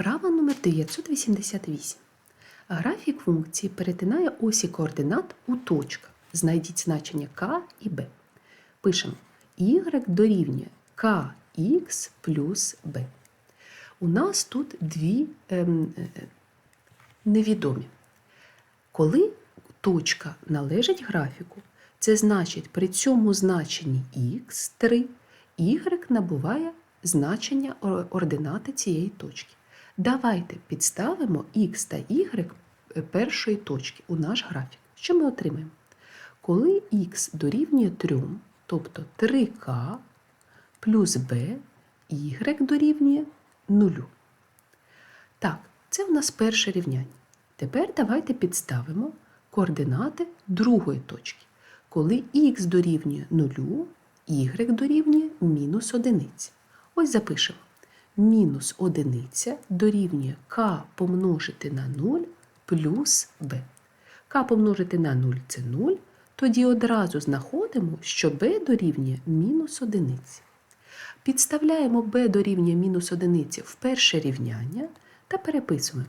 Вправа номер 988. Графік функції перетинає осі координат у точках. Знайдіть значення k і b. Пишемо y дорівнює kx плюс b. У нас тут дві ем, е, невідомі. Коли точка належить графіку, це значить при цьому значенні x3 y набуває значення ор- ординати цієї точки. Давайте підставимо x та y першої точки у наш графік. Що ми отримаємо? Коли x дорівнює 3, тобто 3k плюс b, y дорівнює 0. Так, це у нас перше рівняння. Тепер давайте підставимо координати другої точки. Коли х дорівнює 0, y дорівнює мінус 1. Ось запишемо. Мінус 1 дорівнює k помножити на 0 плюс b. k помножити на 0 це 0, тоді одразу знаходимо, що b дорівнює мінус 1. Підставляємо b дорівнює мінус 1 в перше рівняння та переписуємо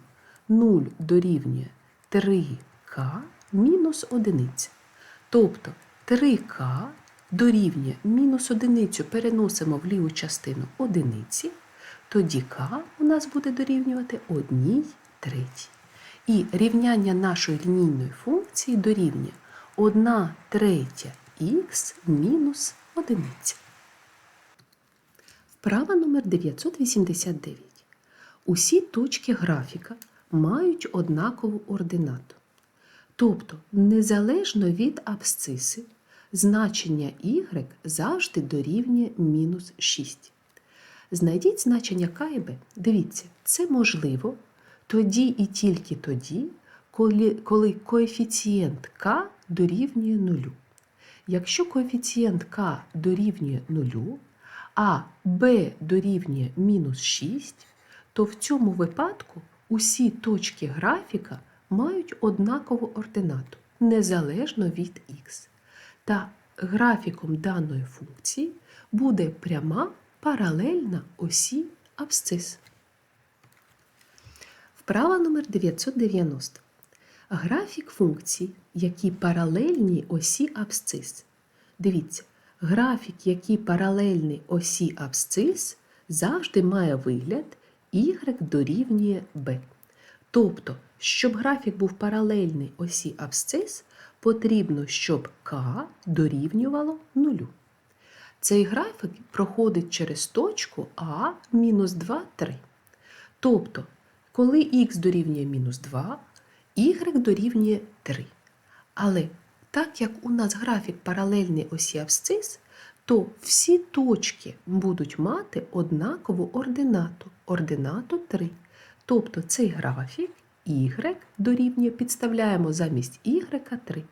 0 дорівнює 3k мінус 1. Тобто 3k дорівнює мінус 1 переносимо в ліву частину одиниці, тоді k у нас буде дорівнювати 1 третій. І рівняння нашої лінійної функції дорівнює 1 третя х мінус 1. Вправа номер 989. Усі точки графіка мають однакову ординату. Тобто, незалежно від абсциси, значення y завжди дорівнює мінус 6. Знайдіть значення b. Дивіться, це можливо тоді і тільки тоді, коли, коли коефіцієнт k дорівнює 0. Якщо коефіцієнт k дорівнює 0, а b дорівнює мінус 6, то в цьому випадку усі точки графіка мають однакову ординату незалежно від х. Та графіком даної функції буде пряма паралельна осі абсцис. Вправа номер 990. Графік функцій, які паралельні осі абсцис. Дивіться, графік, який паралельний осі абсцис, завжди має вигляд y дорівнює b. Тобто, щоб графік був паралельний осі абсцис, потрібно, щоб k дорівнювало 0. Цей графік проходить через точку А мінус 2, 3. Тобто, коли х дорівнює мінус 2, y дорівнює 3. Але так як у нас графік паралельний осі абсцис, то всі точки будуть мати однакову ординату, ординату 3. Тобто цей графік y дорівнює, підставляємо замість y 3.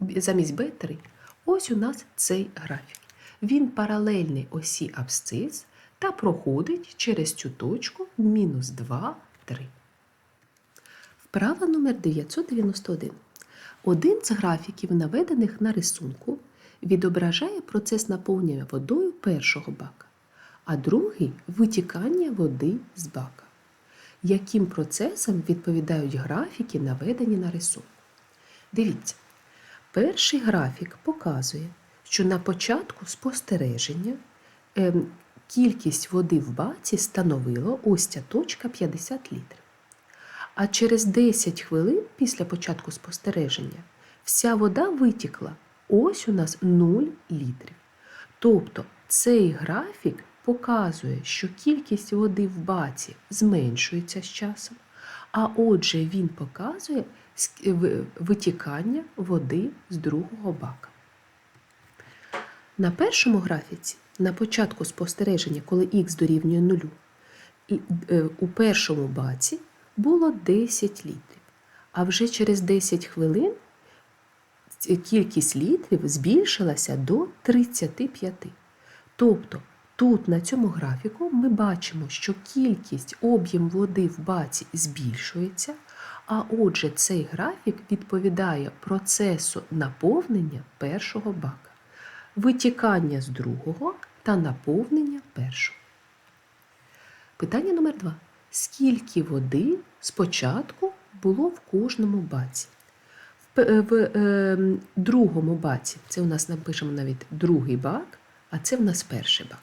Замість b 3. Ось у нас цей графік. Він паралельний осі абсцис та проходить через цю точку мінус 2, 3. Вправа номер 991. Один з графіків, наведених на рисунку, відображає процес наповнення водою першого бака, а другий витікання води з бака. Яким процесам відповідають графіки, наведені на рисунку? Дивіться, перший графік показує, що на початку спостереження ем, кількість води в баці становила ось ця точка 50 літрів. А через 10 хвилин після початку спостереження вся вода витікла. Ось у нас 0 літрів. Тобто цей графік показує, що кількість води в баці зменшується з часом, а отже, він показує витікання води з другого бака. На першому графіці, на початку спостереження, коли х дорівнює 0, е, у першому баці було 10 літрів. А вже через 10 хвилин кількість літрів збільшилася до 35. Тобто тут на цьому графіку ми бачимо, що кількість об'єм води в баці збільшується, а отже, цей графік відповідає процесу наповнення першого бака, витікання з другого та наповнення першого. Питання номер два. скільки води спочатку було в кожному баці. В, п- в е, другому баці, це у нас напишемо навіть другий бак, а це в нас перший бак.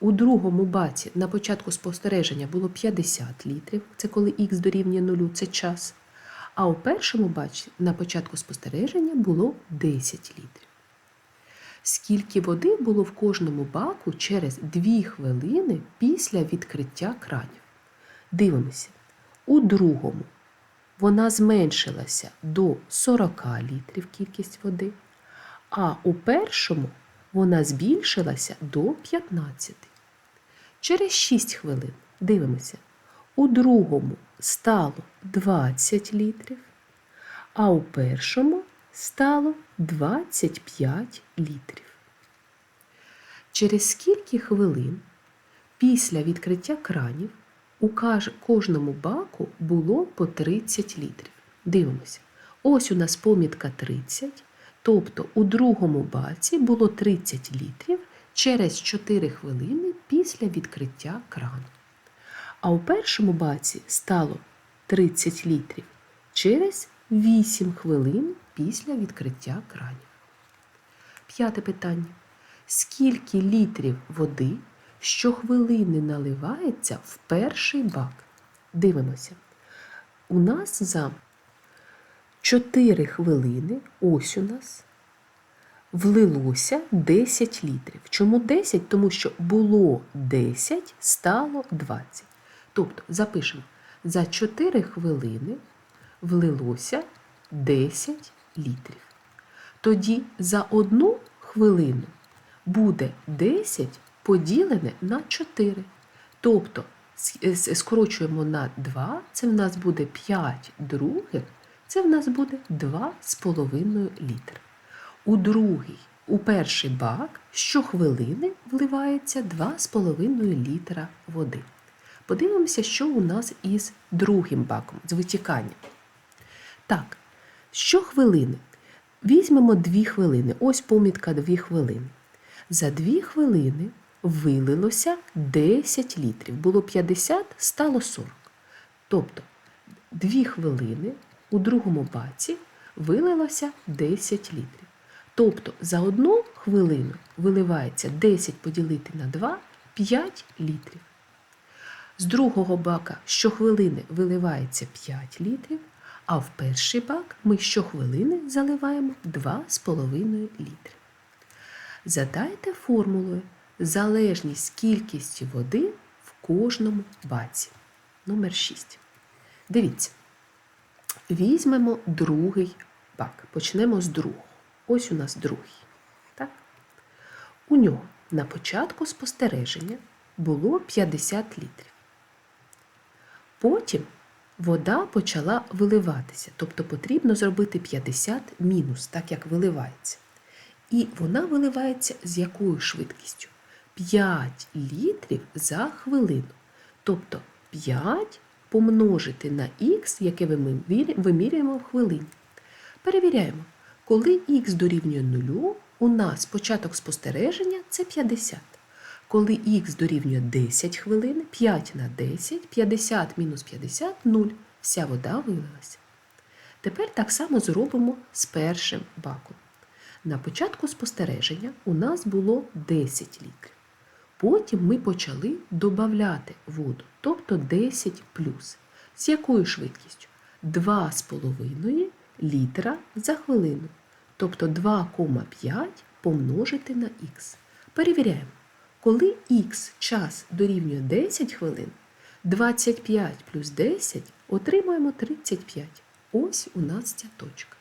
У другому баці на початку спостереження було 50 літрів, це коли х дорівнює нулю, це час. А у першому баці на початку спостереження було 10 літрів. Скільки води було в кожному баку через 2 хвилини після відкриття кранів? Дивимося. У другому вона зменшилася до 40 літрів кількість води, а у першому вона збільшилася до 15. Через 6 хвилин дивимося. У другому стало 20 літрів, а у першому стало 25 літрів. Через скільки хвилин після відкриття кранів у кожному баку було по 30 літрів. Дивимося. Ось у нас помітка 30, тобто у другому баці було 30 літрів через 4 хвилини після відкриття крану. А у першому баці стало 30 літрів через 8 хвилин після відкриття кранів. П'яте питання. Скільки літрів води щохвилини наливається в перший бак? Дивимося. У нас за 4 хвилини, ось у нас, влилося 10 літрів. Чому 10? Тому що було 10, стало 20. Тобто, запишемо, за 4 хвилини влилося 10 літрів. Тоді за одну хвилину буде 10 поділене на 4. Тобто с- скорочуємо на 2, це в нас буде 5 других, це в нас буде 2,5 літра. У другий, у перший бак щохвилини вливається 2,5 літра води. Подивимося, що у нас із другим баком, з витіканням. Так, щохвилини. Візьмемо 2 хвилини. Ось помітка 2 хвилини. За 2 хвилини вилилося 10 літрів. Було 50, стало 40. Тобто 2 хвилини у другому баці вилилося 10 літрів. Тобто за одну хвилину виливається 10 поділити на 2 5 літрів. З другого бака щохвилини виливається 5 літрів, а в перший бак ми щохвилини заливаємо 2,5 літри. Задайте формулою залежність кількості води в кожному баці. Номер 6. Дивіться. Візьмемо другий бак. Почнемо з другого. Ось у нас другий. Так? У нього на початку спостереження було 50 літрів. Потім вода почала виливатися, тобто потрібно зробити 50 мінус, так як виливається. І вона виливається з якою швидкістю? 5 літрів за хвилину. Тобто 5 помножити на х, яке ми вимірюємо в хвилині. Перевіряємо, коли х дорівнює 0, у нас початок спостереження це 50. Коли х дорівнює 10 хвилин, 5 на 10, 50 мінус 50 – 0. Вся вода вилилася. Тепер так само зробимо з першим баком. На початку спостереження у нас було 10 літрів. Потім ми почали додати воду, тобто 10 плюс. З якою швидкістю? 2,5 літра за хвилину. Тобто 2,5 помножити на х. Перевіряємо. Коли х час дорівнює 10 хвилин, 25 плюс 10 отримуємо 35. Ось у нас ця точка.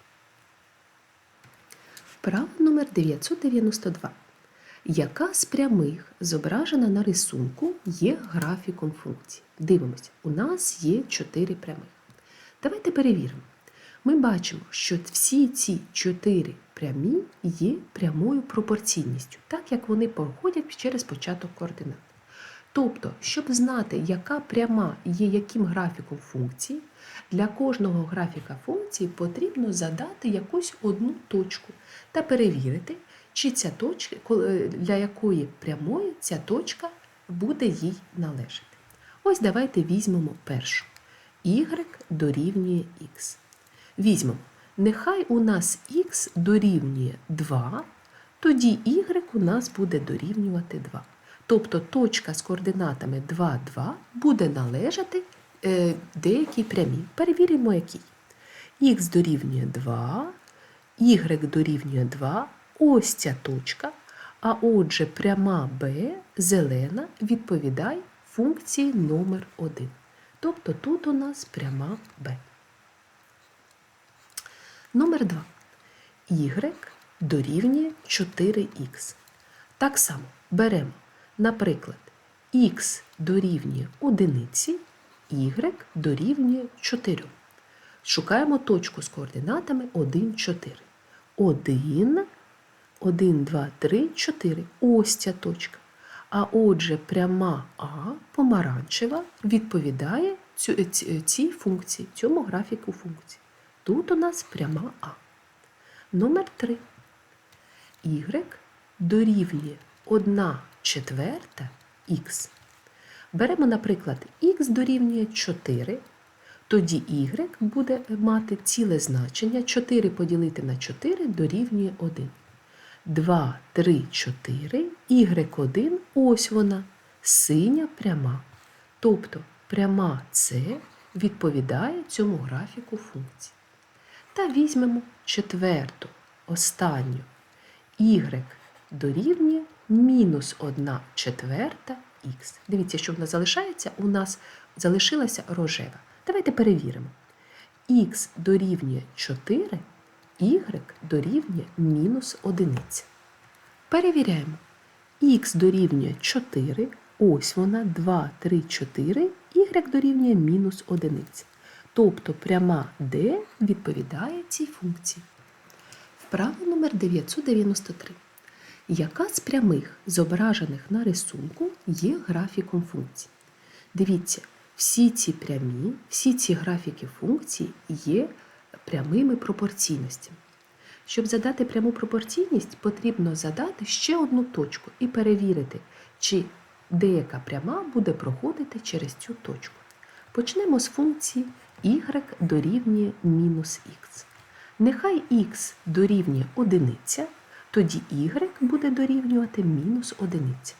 Вправа номер 992. Яка з прямих, зображена на рисунку, є графіком функції? Дивимося, у нас є 4 прямих. Давайте перевіримо. Ми бачимо, що всі ці 4 прямі є прямою пропорційністю, так як вони проходять через початок координат. Тобто, щоб знати, яка пряма є яким графіком функції, для кожного графіка функції потрібно задати якусь одну точку та перевірити, чи ця точка, для якої прямої ця точка буде їй належати. Ось давайте візьмемо першу. Y дорівнює x. Візьмемо. Нехай у нас x дорівнює 2, тоді y у нас буде дорівнювати 2. Тобто точка з координатами 2, 2 буде належати е, деякій прямій. Перевіримо, якій. Х дорівнює 2, y дорівнює 2, ось ця точка. А отже, пряма b зелена відповідає функції номер 1. Тобто тут у нас пряма b. Номер 2. Y дорівнює 4х. Так само беремо, наприклад, х дорівнює 1, y дорівнює 4. Шукаємо точку з координатами 1, 4. 1, 1, 2, 3, 4. Ось ця точка. А отже, пряма А помаранчева відповідає цю- цій функції, цьому графіку функції. Тут у нас пряма А. Номер 3. Y дорівнює 1 четверта х. Беремо, наприклад, х дорівнює 4, тоді y буде мати ціле значення. 4 поділити на 4 дорівнює 1. 2, 3, 4, y1, ось вона, синя пряма. Тобто пряма С відповідає цьому графіку функції. Та візьмемо четверту, останню. y дорівнює мінус 1 четверта х. Дивіться, що в нас залишається? У нас залишилася рожева. Давайте перевіримо. х дорівнює 4, y дорівнює мінус 1. Перевіряємо. х дорівнює 4, ось вона, 2, 3, 4, y дорівнює мінус 1. Тобто пряма d відповідає цій функції. Вправа номер 993. Яка з прямих, зображених на рисунку, є графіком функцій? Дивіться, всі ці прямі, всі ці графіки функцій є прямими пропорційностями. Щоб задати пряму пропорційність, потрібно задати ще одну точку і перевірити, чи деяка пряма буде проходити через цю точку. Почнемо з функції y дорівнює мінус х. Нехай х дорівнює одиниця, тоді y буде дорівнювати мінус одиниця.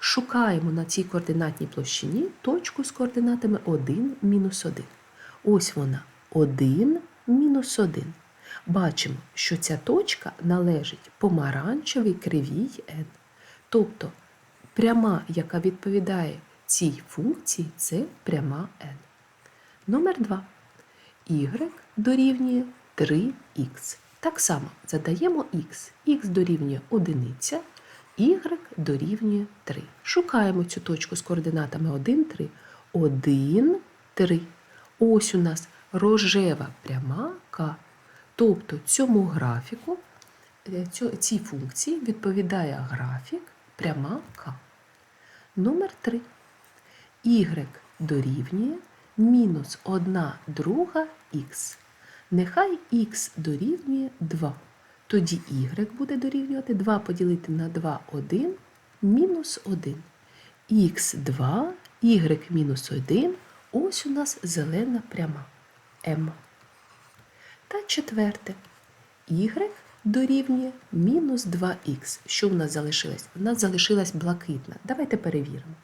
Шукаємо на цій координатній площині точку з координатами 1, мінус 1. Ось вона 1, мінус 1. Бачимо, що ця точка належить помаранчевій кривій n. Тобто пряма, яка відповідає цій функції, це пряма n. Номер 2. y дорівнює 3х. Так само задаємо х. х дорівнює 1, y дорівнює 3. Шукаємо цю точку з координатами 1, 3. 1, 3. Ось у нас рожева пряма к. Тобто цьому графіку, е, цій функції відповідає графік пряма к. Номер 3. y дорівнює мінус 1 друга х. Нехай х дорівнює 2. Тоді y буде дорівнювати 2 поділити на 2 1 мінус 1. х2, y мінус 1. Ось у нас зелена пряма m. Та четверте. y дорівнює мінус 2х. Що в нас залишилось? В нас залишилась блакитна. Давайте перевіримо.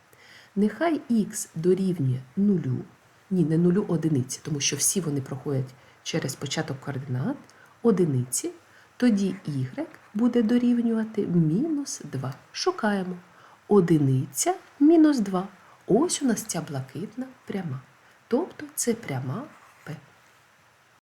Нехай х дорівнює нулю, ні, не нулю одиниці, тому що всі вони проходять через початок координат одиниці, тоді y буде дорівнювати мінус 2. Шукаємо. Одиниця мінус 2. Ось у нас ця блакитна пряма. Тобто це пряма